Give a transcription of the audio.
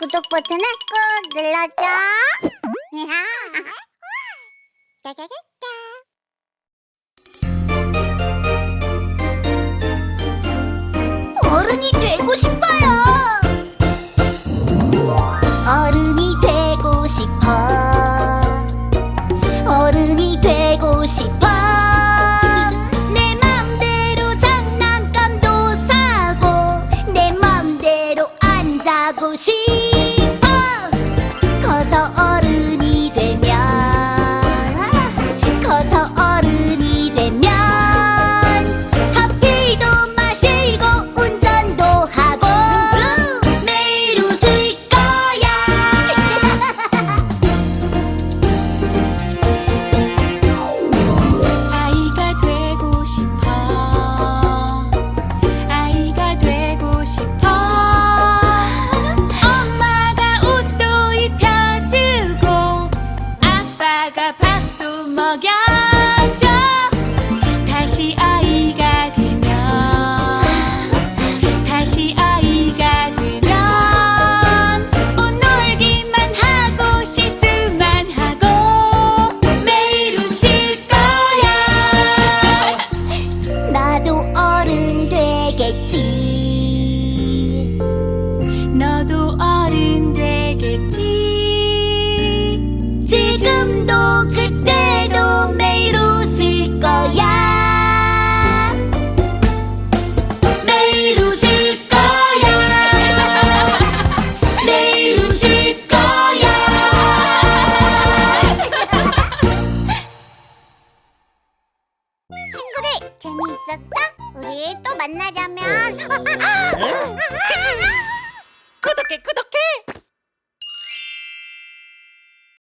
구독 버튼을 꾹 눌러줘. 짜자자자. 어른이 되고 싶어요. 어른이 되고 싶어. 어른이 되고 싶어. 내 맘대로 장난감도 사고 내 맘대로 안 자고 싶어. 먹여줘. 다시 아이가 되면 다시 아이가 되면 온 놀기만 하고 실수만 하고 매일 웃을 거야. 나도 어른 되겠지. 너도 어른 되겠지 친구들 재미있었어? 우리 또 만나자면. 어. 어? 구독해 구독.